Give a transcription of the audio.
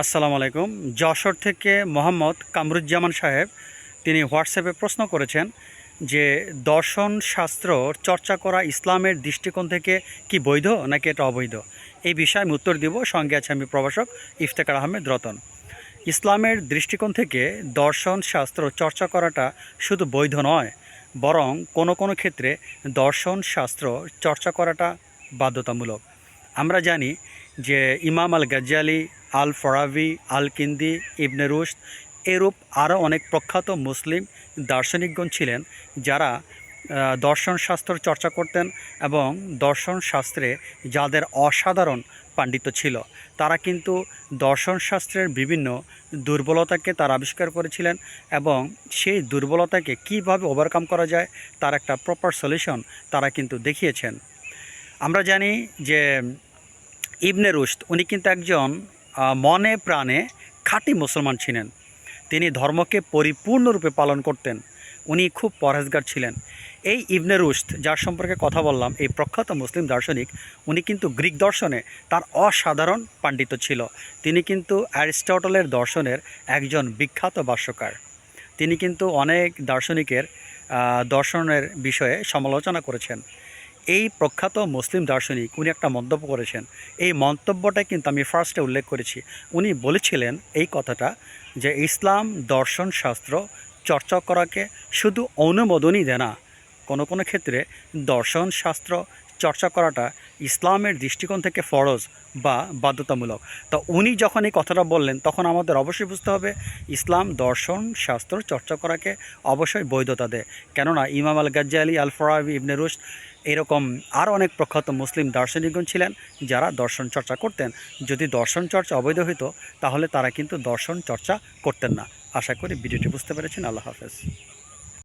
আসসালামু আলাইকুম। যশোর থেকে মোহাম্মদ কামরুজ্জামান সাহেব, তিনি হোয়াটসঅ্যাপে প্রশ্ন করেছেন যে দর্শন শাস্ত্র চর্চা করা ইসলামের দৃষ্টিকোণ থেকে কি বৈধ নাকি এটা অবৈধ? এই বিষয়ে আমি উত্তর দিব। সঙ্গে আছে আমি প্রভাষক ইফতেকার আহমেদ রতন। ইসলামের দৃষ্টিকোণ থেকে দর্শন শাস্ত্র চর্চা করাটা শুধু বৈধ নয়, বরং কোনো কোনো ক্ষেত্রে দর্শন শাস্ত্র চর্চা করাটা বাধ্যতামূলক। আমরা জানি যে ইমাম আল গাজ্জালি আল ফরাভি আল কিন্দি ইবনে রুশদ এরূপ আরও অনেক প্রখ্যাত মুসলিম দার্শনিকগণ ছিলেন যারা দর্শন শাস্ত্র চর্চা করতেন এবং দর্শন শাস্ত্রে যাদের অসাধারণ পাণ্ডিত্য ছিল, তারা কিন্তু দর্শন শাস্ত্রের বিভিন্ন দুর্বলতাকে তারা আবিষ্কার করেছিলেন এবং সেই দুর্বলতাকে কীভাবে ওভারকাম করা যায় তার একটা প্রপার সলিউশন তারা কিন্তু দেখিয়েছেন। আমরা জানি যে ইবনে রুশদ, উনি কিন্তু একজন মনে প্রাণে খাঁটি মুসলমান ছিলেন। তিনি ধর্মকে পরিপূর্ণরূপে পালন করতেন। উনি খুব পরহেজগার ছিলেন। এই ইবনে রুশদ, যার সম্পর্কে কথা বললাম, এই প্রখ্যাত মুসলিম দার্শনিক, উনি কিন্তু গ্রিক দর্শনে তার অসাধারণ পাণ্ডিত্য ছিল। তিনি কিন্তু অ্যারিস্টটলের দর্শনের একজন বিখ্যাত ভাষ্যকার। তিনি কিন্তু অনেক দার্শনিকের দর্শনের বিষয়ে সমালোচনা করেছেন। এই প্রখ্যাত মুসলিম দার্শনিক উনি একটা মন্তব্য করেছেন। এই মন্তব্যটা কিন্তু আমি ফার্স্টে উল্লেখ করেছি। উনি বলেছিলেন এই কথাটা যে ইসলাম দর্শন শাস্ত্র চর্চা করাকে শুধু অনুমোদনই দেয় না, কোনো কোনো ক্ষেত্রে দর্শন শাস্ত্র চর্চা করাটা ইসলামের দৃষ্টিকোণ থেকে ফরজ বা বাধ্যতামূলক। তো উনি যখন এই কথাটা বললেন, তখন আমাদের অবশ্যই বুঝতে হবে ইসলাম দর্শন শাস্ত্র চর্চা করাকে অবশ্যই বৈধতা দেয়। কেননা ইমাম আল গাজ্জালি আল ফরাবি ইবনে রুশদ এরকম আরও অনেক প্রখ্যাত মুসলিম দার্শনিকগণ ছিলেন যারা দর্শন চর্চা করতেন। যদি দর্শন চর্চা অবৈধ হতো তাহলে তারা কিন্তু দর্শন চর্চা করতেন না। আশা করি ভিডিওটি বুঝতে পেরেছেন। আল্লাহ হাফেজ।